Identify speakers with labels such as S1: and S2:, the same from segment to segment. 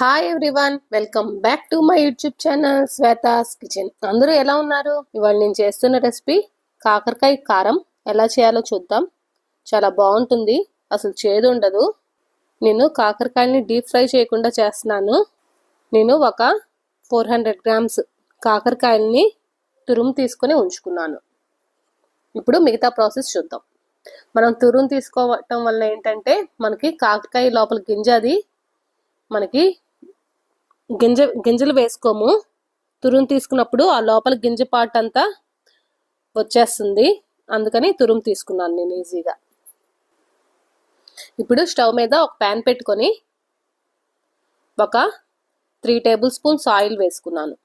S1: Hi everyone welcome back to my YouTube channel Shweta's kitchen అందరూ ఎలా ఉన్నారు? ఇవాళ నేను చేస్తున్న రెసిపీ కాకరకాయ కారం. ఎలా చేయాలో చూద్దాం. చాలా బాగుంటుంది అసలు చేదు ఉండదు. నేను కాకరకాయని డీప్ ఫ్రై చేయకుండా చేస్తున్నాను. నేను ఒక ఫోర్ హండ్రెడ్ గ్రామ్స్ కాకరకాయల్ని తురుము తీసుకొని ఉంచుకున్నాను. ఇప్పుడు మిగతా ప్రాసెస్ చూద్దాం. మనం తురుము తీసుకోవటం వల్ల ఏంటంటే మనకి కాకరకాయ లోపల గింజ అది మనకి గింజ గింజలు వేసుకోము. తురుము తీసుకున్నప్పుడు ఆ లోపల గింజ పార్ట్ అంతా వచ్చేస్తుంది. అందుకని తురుము తీసుకున్నాను నేను ఈజీగా. ఇప్పుడు స్టవ్ మీద ఒక ప్యాన్ పెట్టుకొని ఒక త్రీ టేబుల్ స్పూన్స్ ఆయిల్ వేసుకున్నాను.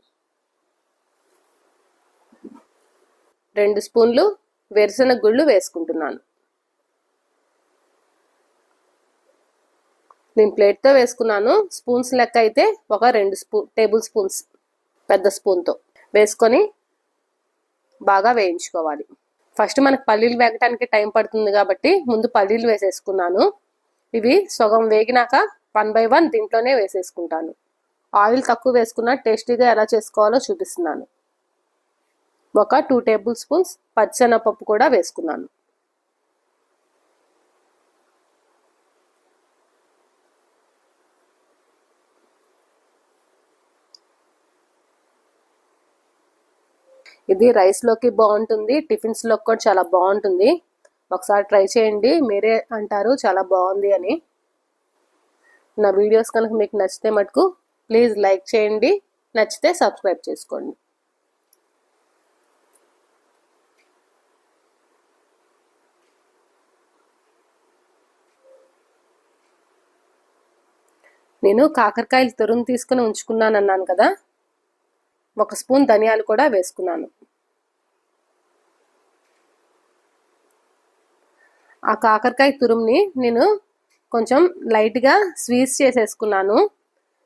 S1: రెండు స్పూన్లు వేరుశెనగ గుళ్ళు వేసుకుంటున్నాను. నేను ప్లేట్తో వేసుకున్నాను. స్పూన్స్ లెక్క అయితే ఒక రెండు స్పూ టేబుల్ స్పూన్స్ పెద్ద స్పూన్తో వేసుకొని బాగా వేయించుకోవాలి. ఫస్ట్ మనకు పల్లీలు వేగటానికి టైం పడుతుంది కాబట్టి ముందు పల్లీలు వేసేసుకున్నాను. ఇవి సగం వేగినాక వన్ బై వన్ దీంట్లోనే వేసేసుకుంటాను. ఆయిల్ తక్కువ వేసుకున్న టేస్టీగా ఎలా చేసుకోవాలో చూపిస్తున్నాను. ఒక టూ టేబుల్ స్పూన్స్ పచ్చెనపప్పు కూడా వేసుకున్నాను. ఇది రైస్లోకి బాగుంటుంది టిఫిన్స్లోకి కూడా చాలా బాగుంటుంది. ఒకసారి ట్రై చేయండి మీరే అంటారు చాలా బాగుంది అని. నా వీడియోస్ కనుక మీకు నచ్చితే మటుకు ప్లీజ్ లైక్ చేయండి నచ్చితే సబ్స్క్రైబ్ చేసుకోండి. నేను కాకరకాయలు తురుము తీసుకుని ఉంచుకున్నాను అన్నాను కదా ఒక స్పూన్ ధనియాలు కూడా వేసుకున్నాను. ఆ కాకరకాయ తురుముని నేను కొంచెం లైట్గా స్వీట్స్ చేసేసుకున్నాను.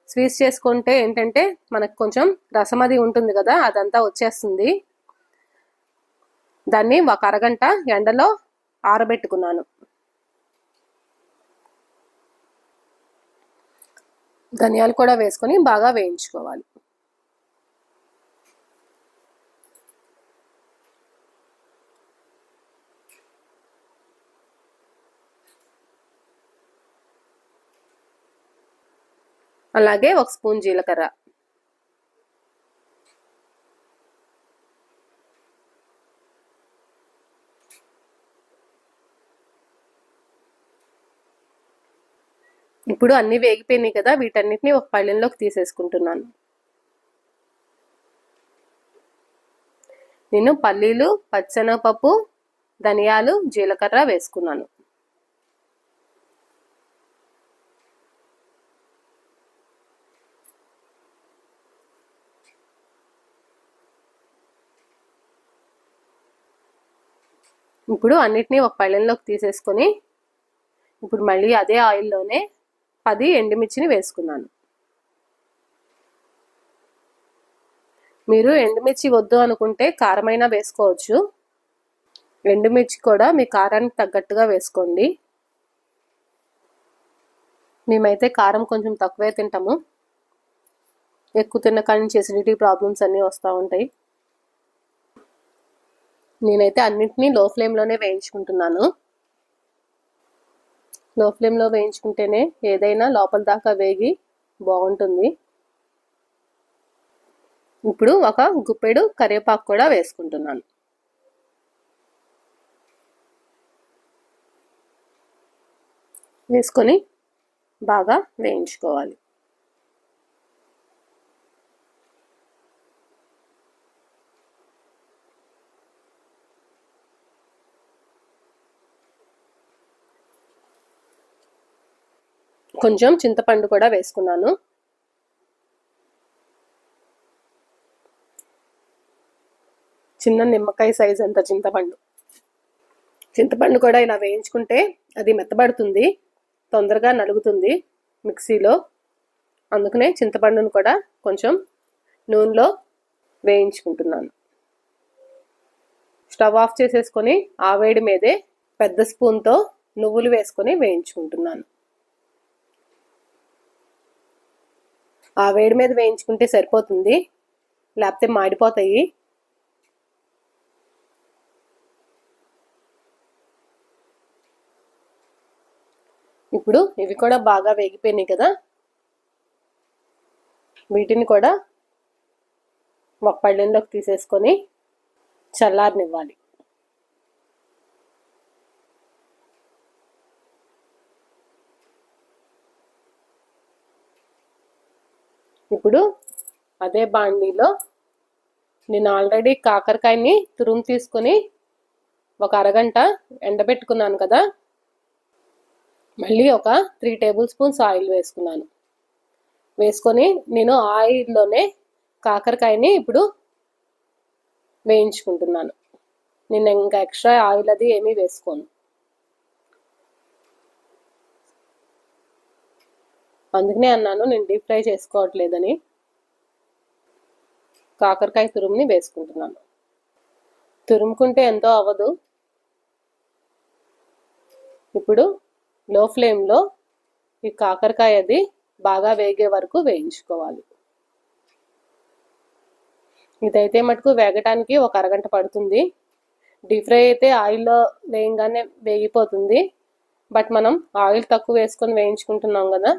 S1: స్వీట్స్ చేసుకుంటే ఏంటంటే మనకు కొంచెం రసం అది ఉంటుంది కదా అదంతా వచ్చేస్తుంది. దాన్ని ఒక అరగంట ఎండలో ఆరబెట్టుకున్నాను. ధనియాలు కూడా వేసుకొని బాగా వేయించుకోవాలి. అలాగే ఒక స్పూన్ జీలకర్ర. ఇప్పుడు అన్ని వేగిపోయినాయి కదా వీటన్నిటిని ఒక పళ్ళెంలోకి తీసేసుకుంటున్నాను. నేను పల్లీలు పచ్చెనగపప్పు ధనియాలు జీలకర్ర వేసుకున్నాను. ఇప్పుడు అన్నిటినీ ఒక పళ్ళెంలోకి తీసేసుకొని ఇప్పుడు మళ్ళీ అదే ఆయిల్లోనే పది ఎండుమిర్చిని వేసుకున్నాను. మీరు ఎండుమిర్చి వద్దు అనుకుంటే కారమైనా వేసుకోవచ్చు. ఎండుమిర్చి కూడా మీ కారానికి తగ్గట్టుగా వేసుకోండి. మేమైతే కారం కొంచెం తక్కువే తింటాము. ఎక్కువ తిన్న కానీ నుంచి ఎసిడిటీ ప్రాబ్లమ్స్ అన్నీ వస్తూ ఉంటాయి. నేనైతే అన్నింటినీ లో ఫ్లేమ్లోనే వేయించుకుంటున్నాను. లో ఫ్లేమ్లో వేయించుకుంటేనే ఏదైనా లోపల దాకా వేగి బాగుంటుంది. ఇప్పుడు ఒక గుప్పెడు కరివేపాకు కూడా వేసుకుంటున్నాను. వేసుకొని బాగా వేయించుకోవాలి. కొంచెం చింతపండు కూడా వేసుకున్నాను. చిన్న నిమ్మకాయ సైజ్ అంత చింతపండు. చింతపండు కూడా ఇలా వేయించుకుంటే అది మెత్తబడుతుంది తొందరగా నలుగుతుంది మిక్సీలో. అందుకనే చింతపండును కూడా కొంచెం నూనెలో వేయించుకుంటున్నాను. స్టవ్ ఆఫ్ చేసేసుకొని ఆ వేడి మీదే పెద్ద స్పూన్తో నువ్వులు వేసుకొని వేయించుకుంటున్నాను. ఆ వేడి మీద వేయించుకుంటే సరిపోతుంది. లేకపోతే మాడిపోతాయి. ఇప్పుడు ఇవి కూడా బాగా వేగిపోయినాయి కదా. వీటిని కూడా ఒక పళ్ళెంలోకి తీసేసుకొని చల్లారనివ్వాలి. ఇప్పుడు అదే బాండీలో నేను ఆల్రెడీ కాకరకాయని తురుము తీసుకొని ఒక అరగంట ఎండబెట్టుకున్నాను కదా. మళ్ళీ ఒక త్రీ టేబుల్ స్పూన్స్ ఆయిల్ వేసుకున్నాను. వేసుకొని నేను ఆయిల్లోనే కాకరకాయని ఇప్పుడు వేయించుకుంటున్నాను. నేను ఇంకా ఎక్స్ట్రా ఆయిల్ అది ఏమీ వేసుకోను. అందుకనే అన్నాను నేను డీప్ ఫ్రై చేసుకోవట్లేదని. కాకరకాయ తురుముని వేసుకుంటున్నాను. తురుముకుంటే ఎంతో అవ్వదు. ఇప్పుడు లో ఫ్లేమ్లో ఈ కాకరకాయ అది బాగా వేగే వరకు వేయించుకోవాలి. ఇదైతే మటుకు వేగటానికి ఒక అరగంట పడుతుంది. డీప్ ఫ్రై అయితే ఆయిల్లో వేయంగానే వేగిపోతుంది. బట్ మనం ఆయిల్ తక్కువ వేసుకొని వేయించుకుంటున్నాం కదా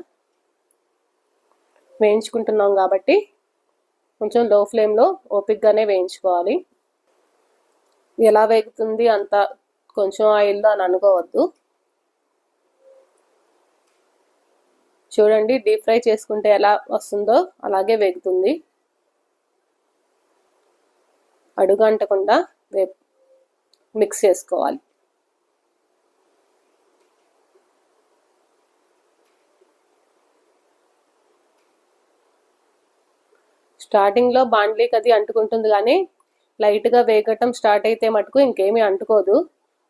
S1: వేయించుకుంటున్నాం కాబట్టి కొంచెం లో ఫ్లేమ్లో ఓపిక్గానే వేయించుకోవాలి. ఎలా వేగుతుంది అంత కొంచెం ఆయిల్లో అని అనుకోవద్దు. చూడండి డీప్ ఫ్రై చేసుకుంటే ఎలా వస్తుందో అలాగే వేగుతుంది. అడుగు అంటకుండా వే మిక్స్ చేసుకోవాలి. స్టార్టింగ్లో బాండ్లీకి అది అంటుకుంటుంది కానీ లైట్గా వేగటం స్టార్ట్ అయితే మటుకు ఇంకేమీ అంటుకోదు.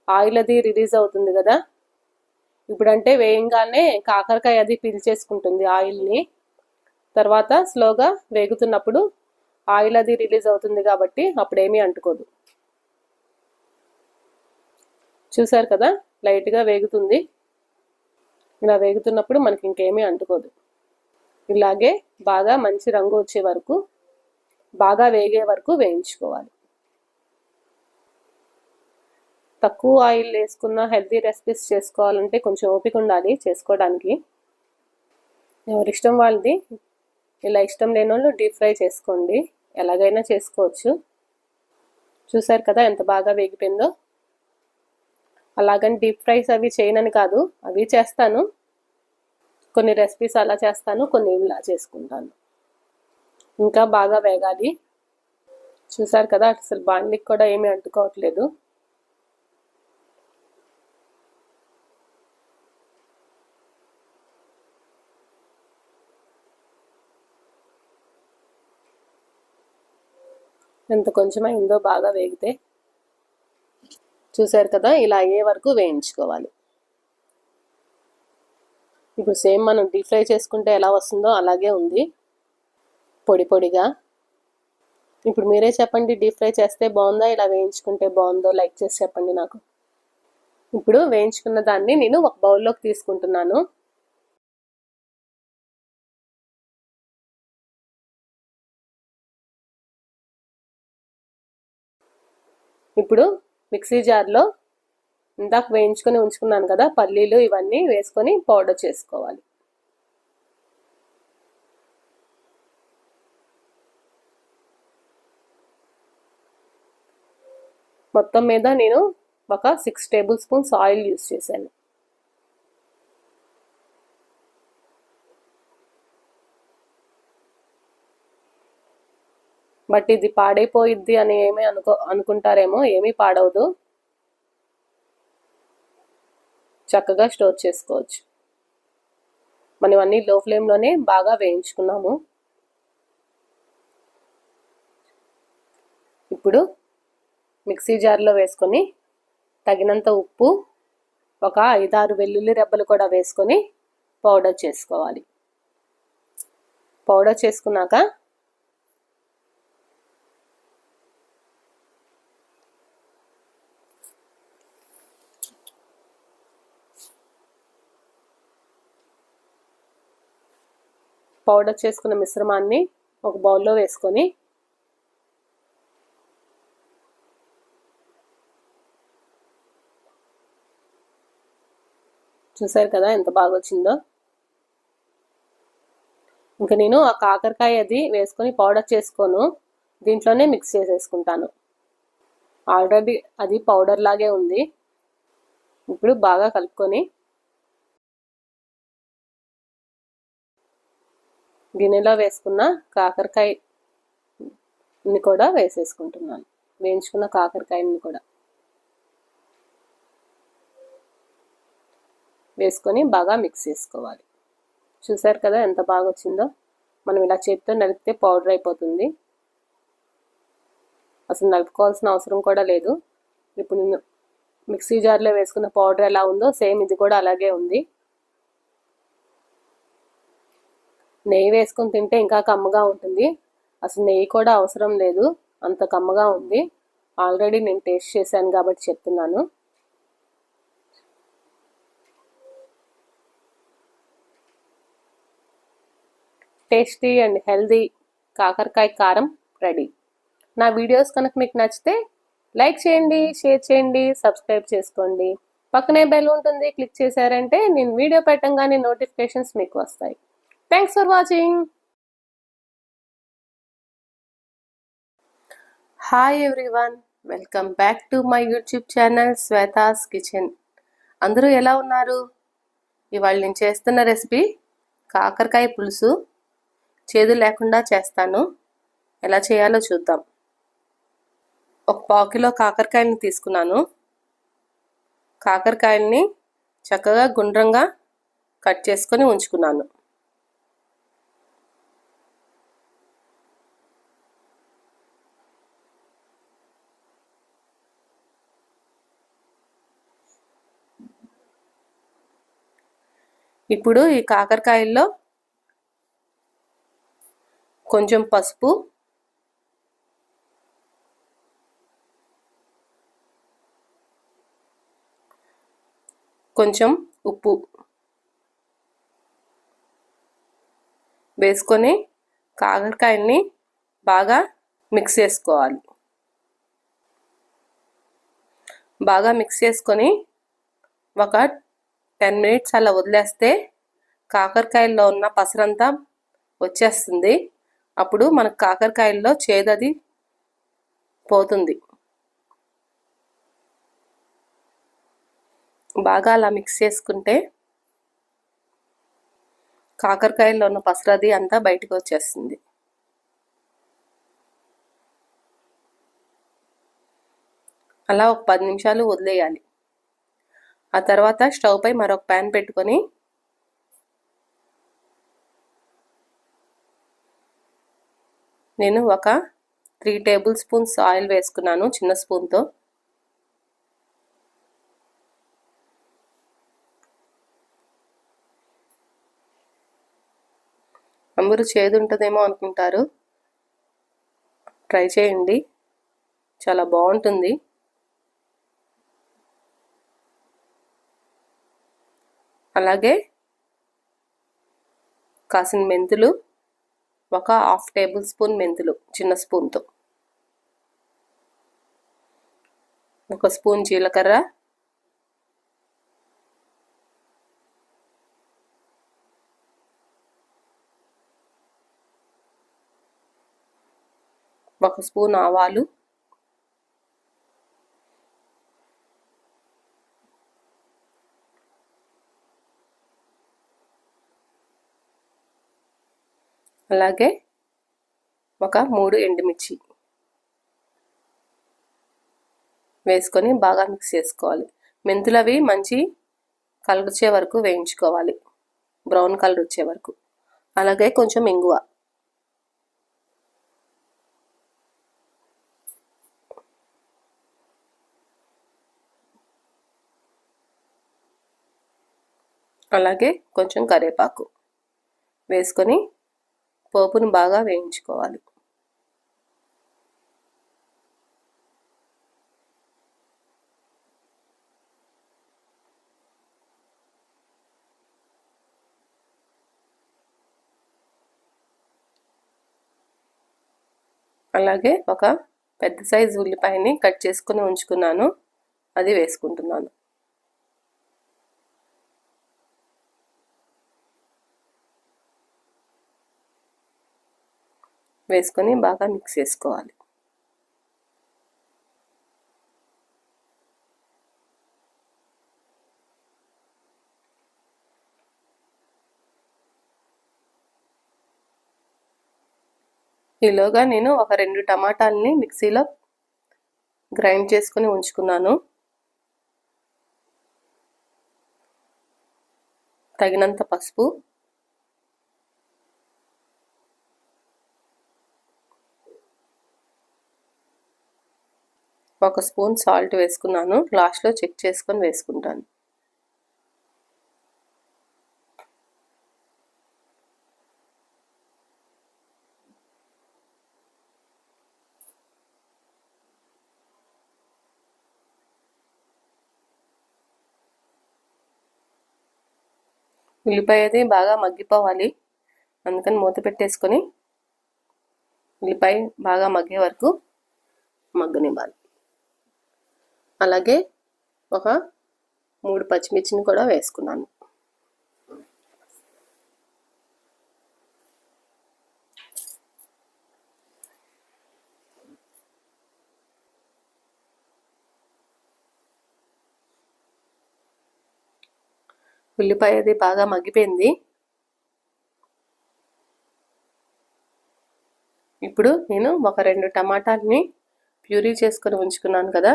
S1: ఆయిల్ అది రిలీజ్ అవుతుంది కదా. ఇప్పుడంటే వేయంగానే కాకరకాయ అది పీల్చేసుకుంటుంది ఆయిల్ని. తర్వాత స్లోగా వేగుతున్నప్పుడు ఆయిల్ అది రిలీజ్ అవుతుంది కాబట్టి అప్పుడేమీ అంటుకోదు. చూసారు కదా? లైట్గా వేగుతుంది. ఇలా వేగుతున్నప్పుడు మనకి ఇంకేమీ అంటుకోదు. ఇలాగే బాగా మంచి రంగు వచ్చే వరకు బాగా వేగే వరకు వేయించుకోవాలి. తక్కువ ఆయిల్ వేసుకున్న హెల్తీ రెసిపీస్ చేసుకోవాలంటే కొంచెం ఓపిక ఉండాలి చేసుకోవడానికి. ఎవరి ఇష్టం వాళ్ళది ఇలా ఇష్టం లేని వాళ్ళు డీప్ ఫ్రై చేసుకోండి ఎలాగైనా చేసుకోవచ్చు. చూసారు కదా ఎంత బాగా వేగిపోయిందో? అలాగని డీప్ ఫ్రైస్ అవి చేయనని కాదు అవి చేస్తాను. కొన్ని రెసిపీస్ అలా చేస్తాను కొన్ని ఇలా చేసుకుంటాను. ఇంకా బాగా వేగాలి. చూసారు కదా అసలు బాండ్లికి కూడా ఏమీ అంటుకోవట్లేదు. ఎంత కొంచెం అయిందో బాగా వేగితే. చూసారు కదా ఇలా అయ్యే వరకు వేయించుకోవాలి. ఇప్పుడు సేమ్ మనం డీప్ ఫ్రై చేసుకుంటే ఎలా వస్తుందో అలాగే ఉంది. పొడి పొడిగా. ఇప్పుడు మీరే చెప్పండి డీప్ ఫ్రై చేస్తే బాగుందా? ఇలా వేయించుకుంటే బాగుందో? లైక్ చేసి చెప్పండి నాకు. ఇప్పుడు వేయించుకున్న దాన్ని నేను ఒక బౌల్లోకి తీసుకుంటున్నాను. ఇప్పుడు మిక్సీ జార్లో ఇందాక వేయించుకొని ఉంచుకున్నాను కదా పల్లీలు ఇవన్నీ వేసుకొని పౌడర్ చేసుకోవాలి. మొత్తం మీద నేను ఒక six tablespoons oil use చేశాను. బట్ ఇది పాడైపోయిద్ది అని ఏమీ అనుకో అనుకుంటారేమో ఏమీ పాడవదు. చక్కగా స్టోర్ చేసుకోవచ్చు. మనం అన్నీ లో ఫ్లేమ్లోనే బాగా వేయించుకున్నాము. ఇప్పుడు మిక్సీ జార్లో వేసుకొని తగినంత ఉప్పు ఒక ఐదారు వెల్లుల్లి రెబ్బలు కూడా వేసుకొని పౌడర్ చేసుకోవాలి. పౌడర్ చేసుకున్నాక పౌడర్ చేసుకున్న మిశ్రమాన్ని ఒక బౌల్లో వేసుకొని చూసారు కదా ఎంత బాగా వచ్చిందో? ఇంకా నేను ఆ కాకరకాయ అది వేసుకొని పౌడర్ చేసుకోను. దీంట్లోనే మిక్స్ చేసేసుకుంటాను. ఆల్రెడీ అది పౌడర్ లాగే ఉంది. ఇప్పుడు బాగా కలుపుకొని గిన్నెలో వేసుకున్న కాకరకాయని కూడా వేసేసుకుంటున్నాను. వేయించుకున్న కాకరకాయని కూడా. వేసుకొని బాగా మిక్స్ చేసుకోవాలి. చూసారు కదా ఎంత బాగా వచ్చిందో? మనం ఇలా చేతితో నలిపితే పౌడర్ అయిపోతుంది. అసలు నలుపుకోవాల్సిన అవసరం కూడా లేదు. ఇప్పుడు నేను మిక్సీ జార్లో వేసుకున్న పౌడర్ ఎలా ఉందో సేమ్ ఇది కూడా అలాగే ఉంది. నెయ్యి వేసుకొని తింటే ఇంకా కమ్మగా ఉంటుంది. అసలు నెయ్యి కూడా అవసరం లేదు. అంత కమ్మగా ఉంది. ఆల్రెడీ నేను టేస్ట్ చేశాను కాబట్టి చెప్తున్నాను. టేస్టీ అండ్ హెల్దీ కాకరకాయ కారం రెడీ. నా వీడియోస్ కనుక మీకు నచ్చితే లైక్ చేయండి షేర్ చేయండి సబ్స్క్రైబ్ చేసుకోండి. పక్కనే బెల్ ఉంటుంది. క్లిక్ చేశారంటే నేను వీడియో పెట్టంగానే నోటిఫికేషన్స్ మీకు వస్తాయి. Thanks for watching hi everyone welcome back to my YouTube channel Shweta's kitchen అందరూ ఎలా ఉన్నారు? ఇవాళ నేను చేస్తున్న రెసిపీ కాకరకాయ పులుసు. చేదు లేకుండా చేస్తాను. ఎలా చేయాలో చూద్దాం. ఒక పావు కిలో కాకరకాయని తీసుకున్నాను. కాకరకాయల్ని చక్కగా గుండ్రంగా కట్ చేసుకొని ఉంచుకున్నాను. ఇప్పుడు ఈ కాకరకాయల్లో కొంచెం పసుపు కొంచెం ఉప్పు వేసుకొని కాకరకాయల్ని బాగా మిక్స్ చేసుకోవాలి. బాగా మిక్స్ చేసుకొని ఒక టెన్ మినిట్స్ అలా వదిలేస్తే కాకరకాయల్లో ఉన్న పసరంతా వచ్చేస్తుంది. అప్పుడు మనకు కాకరకాయల్లో చేదది పోతుంది. బాగా అలా మిక్స్ చేసుకుంటే కాకరకాయల్లో ఉన్న పసరది అంతా బయటకు వచ్చేస్తుంది. అలా ఒక పది నిమిషాలు వదిలేయాలి. ఆ తర్వాత స్టవ్ పై మరొక ప్యాన్ పెట్టుకొని నేను ఒక త్రీ టేబుల్ స్పూన్స్ ఆయిల్ వేసుకున్నాను చిన్న స్పూన్తో అందరూ చేదు ఉంటుందేమో అనుకుంటారు. ట్రై చేయండి. చాలా బాగుంటుంది. అలాగే కాసిన మెంతులు ఒక హాఫ్ టేబుల్ స్పూన్ మెంతులు చిన్న స్పూన్తో. ఒక స్పూన్ జీలకర్ర. ఒక స్పూన్ ఆవాలు. అలాగే ఒక మూడు ఎండుమిర్చి వేసుకొని బాగా మిక్స్ చేసుకోవాలి. మెంతులు అవి మంచి కలర్ వచ్చే వరకు వేయించుకోవాలి. బ్రౌన్ కలర్ వచ్చే వరకు. అలాగే కొంచెం ఇంగువ. అలాగే కొంచెం కరివేపాకు వేసుకొని పోపును బాగా వేయించుకోవాలి. అలాగే ఒక పెద్ద సైజు ఉల్లిపాయని కట్ చేసుకుని ఉంచుకున్నాను. అది వేసుకుంటున్నాను. వేసుకొని బాగా మిక్స్ చేసుకోవాలి. ఈలోగా నేను ఒక రెండు టమాటాలని మిక్సీలో గ్రైండ్ చేసుకుని ఉంచుకున్నాను. తగినంత పసుపు. ఒక స్పూన్ సాల్ట్ వేసుకున్నాను. లాస్ట్లో చెక్ చేసుకొని వేసుకుంటాను. ఉల్లిపాయది బాగా మగ్గిపోవాలి. అందుకని మూత పెట్టేసుకొని ఉల్లిపాయ బాగా మగ్గే వరకు మగ్గనివ్వాలి. అలాగే ఒక మూడు పచ్చిమిర్చిని కూడా వేసుకున్నాను. ఉల్లిపాయ అది బాగా మగ్గిపోయింది. ఇప్పుడు నేను ఒక రెండు టమాటాలని ప్యూరీ చేసుకొని ఉంచుకున్నాను కదా.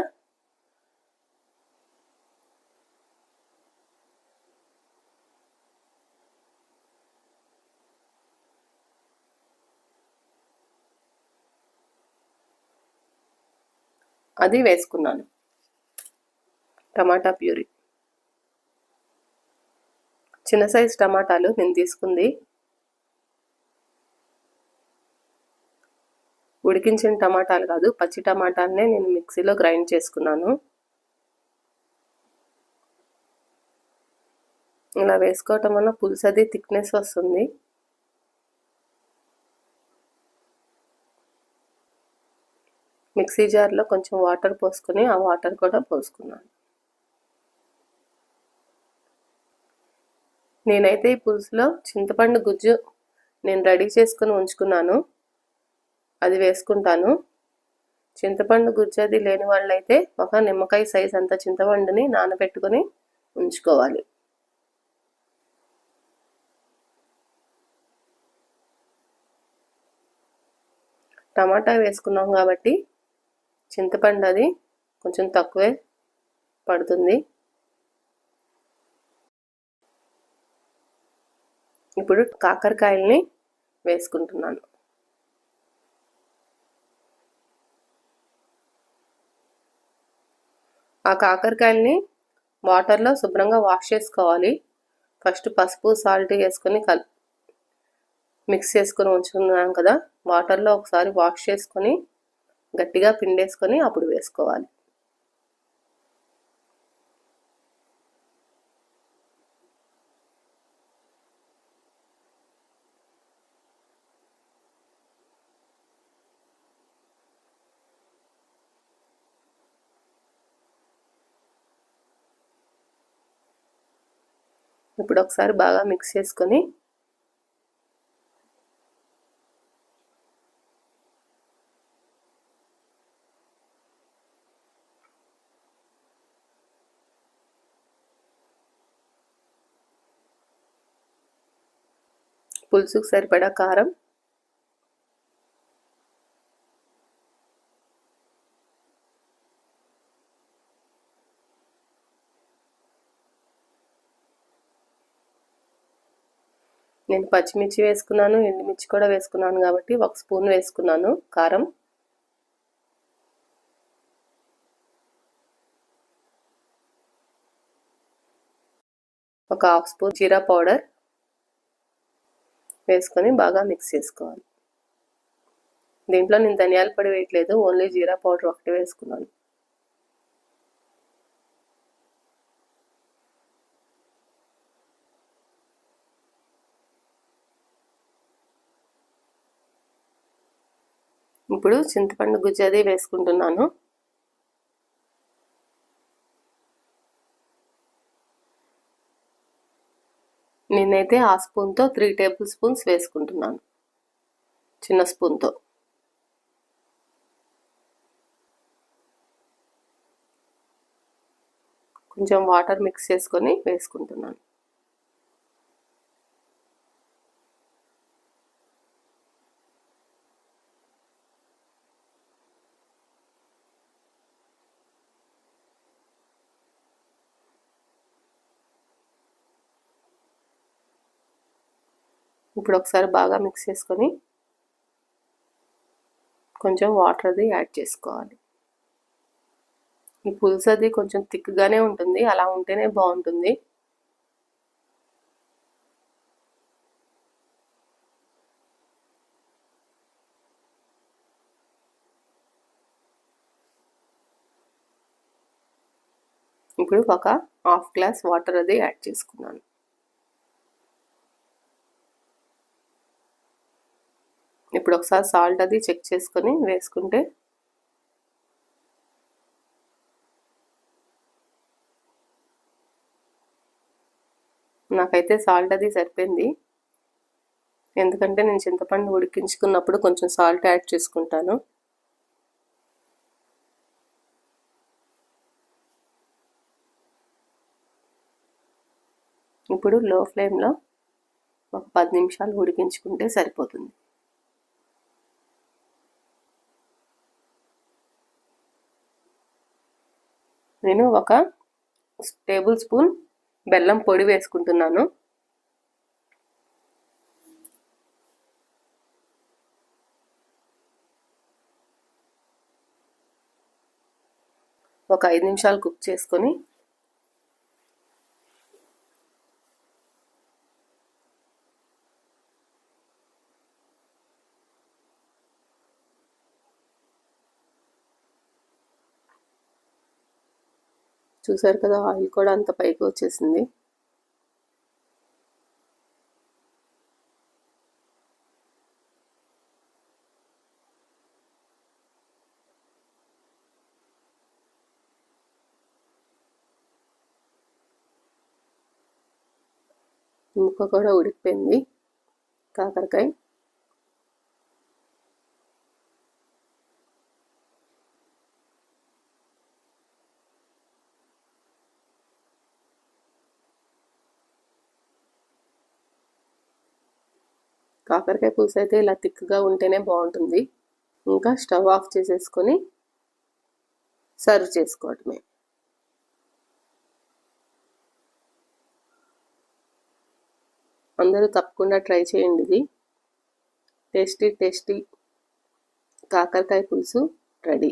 S1: అది వేసుకున్నాను. టమాటా ప్యూరీ. చిన్న సైజ్ టమాటాలు నేను తీసుకుంది. ఉడికించిన టమాటాలు కాదు పచ్చి టమాటాలనే నేను మిక్సీలో గ్రైండ్ చేసుకున్నాను. ఇలా వేసుకోవటం వల్ల పులుసు అది థిక్నెస్ వస్తుంది. మిక్సీ జార్లో కొంచెం వాటర్ పోసుకొని ఆ వాటర్ కూడా పోసుకున్నాను. నేనైతే ఈ పులుసులో చింతపండు గుజ్జు నేను రెడీ చేసుకుని ఉంచుకున్నాను. అది వేసుకుంటాను. చింతపండు గుజ్జు అది లేని వాళ్ళైతే ఒక నిమ్మకాయ సైజ్ అంత చింతపండుని నానబెట్టుకొని ఉంచుకోవాలి. టమాటా వేసుకున్నాం కాబట్టి చింతపండు అది కొంచెం తక్కువే పడుతుంది. ఇప్పుడు కాకరకాయల్ని వేసుకుంటున్నాను. ఆ కాకరకాయల్ని వాటర్లో శుభ్రంగా వాష్ చేసుకోవాలి. ఫస్ట్ పసుపు సాల్ట్ వేసుకొని కల్ మిక్స్ చేసుకొని ఉంచుకున్నాం కదా వాటర్లో ఒకసారి వాష్ చేసుకొని గట్టిగా పిండేసుకొని అప్పుడు వేసుకోవాలి. ఇప్పుడు ఒకసారి బాగా మిక్స్ చేసుకొని పులుసుకు సరిపడా కారం. నేను పచ్చిమిర్చి వేసుకున్నాను ఎండుమిర్చి కూడా వేసుకున్నాను కాబట్టి ఒక స్పూన్ వేసుకున్నాను కారం. ఒక హాఫ్ స్పూన్ జీరా పౌడర్. వేసుకొని బాగా మిక్స్ చేసుకోవాలి. దీంట్లో నేను ధనియాల పొడి వేయట్లేదు ఓన్లీ జీరా పౌడర్ ఒకటి వేసుకున్నాను. ఇప్పుడు చింతపండు గుజ్జది వేసుకుంటున్నాను. నేనైతే ఆ స్పూన్తో త్రీ టేబుల్ స్పూన్స్ వేసుకుంటున్నాను. చిన్న స్పూన్తో. కొంచెం వాటర్ మిక్స్ చేసుకొని వేసుకుంటున్నాను. ఇప్పుడు ఒకసారి బాగా మిక్స్ చేసుకొని కొంచెం వాటర్ అది యాడ్ చేసుకోవాలి. ఈ పులుసు అది కొంచెం థిక్గానే ఉంటుంది అలా ఉంటేనే బాగుంటుంది. ఇప్పుడు ఒక హాఫ్ గ్లాస్ వాటర్ అది యాడ్ చేసుకున్నాను. ఇప్పుడు ఒకసారి సాల్ట్ అది చెక్ చేసుకొని వేసుకుంటే నాకైతే సాల్ట్ అది సరిపోయింది. ఎందుకంటే నేను చింతపండు ఉడికించుకున్నప్పుడు కొంచెం సాల్ట్ యాడ్ చేసుకుంటాను. ఇప్పుడు లో ఫ్లేమ్లో ఒక పది నిమిషాలు ఉడికించుకుంటే సరిపోతుంది. నేను ఒక టేబుల్ స్పూన్ బెల్లం పొడి వేసుకుంటున్నాను. ఒక ఐదు నిమిషాలు కుక్ చేసుకొని చూసారు కదా ఆయిల్ కూడా అంత పైకి వచ్చేసింది. ముక్క కూడా ఉడికిపోయింది కాకరకాయ. కాకరకాయ పులుసు అయితే ఇలా థిక్గా ఉంటేనే బాగుంటుంది. ఇంకా స్టవ్ ఆఫ్ చేసేసుకొని సర్వ్ చేసుకోవటమే అందరూ తప్పకుండా ట్రై చేయండి ఇది. టేస్టీ టేస్టీ కాకరకాయ పులుసు రెడీ.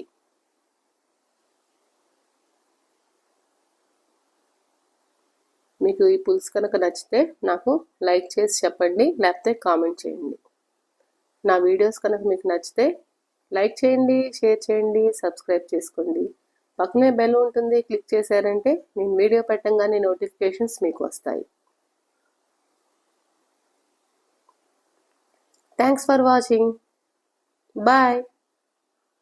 S1: మీకు ఈ పులుసు కనుక నచ్చితే నాకు లైక్ చేసి చెప్పండి లేకపోతే కామెంట్ చేయండి. నా వీడియోస్ కనుక మీకు నచ్చితే లైక్ చేయండి షేర్ చేయండి సబ్స్క్రైబ్ చేసుకోండి. పక్కనే బెల్ ఉంటుంది క్లిక్ చేశారంటే నేను వీడియో పెట్టంగానే నోటిఫికేషన్స్ మీకు వస్తాయి. Thanks for watching bye